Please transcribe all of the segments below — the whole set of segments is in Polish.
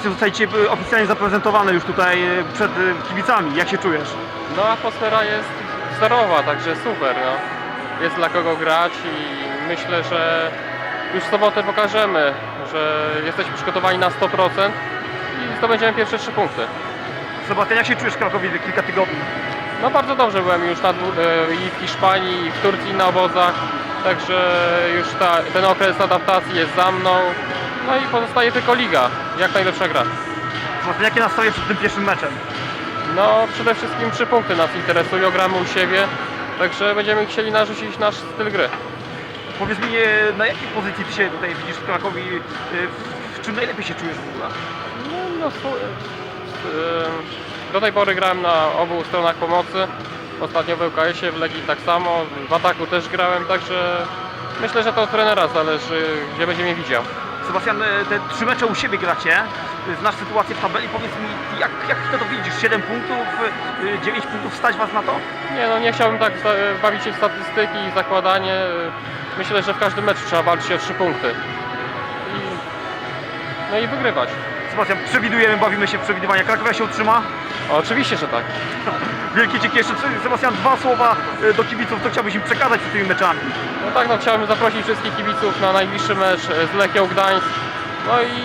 zostaje dzisiaj y, oficjalnie zaprezentowane już tutaj y, przed y, kibicami. Jak się czujesz? No atmosfera jest wzorowa, także super. No. Jest dla kogo grać i myślę, że już w sobotę pokażemy, że jesteśmy przygotowani na 100% i zdobędziemy pierwsze trzy punkty. Sebastian, jak się czujesz w Krakowie kilka tygodni? No bardzo dobrze byłem już na, e, i w Hiszpanii, i w Turcji na obozach, także już ta, ten okres adaptacji jest za mną. No i pozostaje tylko liga, jak najlepsza gra. Sebastian, jakie nastroje przed tym pierwszym meczem? No przede wszystkim trzy punkty nas interesują, gramy u siebie, także będziemy chcieli narzucić nasz styl gry. Powiedz mi, y, na jakiej pozycji ty się tutaj widzisz w Krakowie? y, W, w czym najlepiej się czujesz w ogóle? No, no, e, do tej pory grałem na obu stronach pomocy. Ostatnio w ŁKS-ie, w Legii tak samo, w ataku też grałem, także myślę, że to od trenera zależy, gdzie będzie mnie widział. Sebastian, y, te trzy mecze u siebie gracie. Znasz sytuację w tabeli. Powiedz mi, jak, jak ty to widzisz? 7 punktów, 9 punktów stać was na to? Nie no, nie chciałbym tak bawić się w statystyki i zakładanie. Myślę, że w każdym meczu trzeba walczyć o trzy punkty. I, no i wygrywać. Sebastian, przewidujemy, bawimy się w przewidywania. Krakowia się utrzyma? Oczywiście, że tak. Wielkie dzięki. Jeszcze Sebastian, dwa słowa y, do kibiców, co chciałbyś im przekazać przed tymi meczami. No tak, no chciałbym zaprosić wszystkich kibiców na najbliższy mecz z Lechią Gdańsk. No i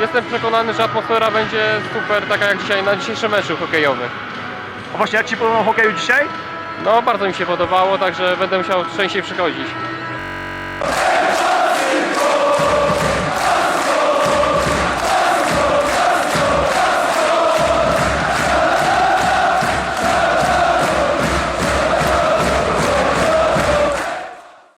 jestem przekonany, że atmosfera będzie super, taka jak dzisiaj na dzisiejszym meczu hokejowym. A właśnie, jak Ci podobał hokeju dzisiaj? No bardzo mi się podobało, także będę musiał częściej przychodzić.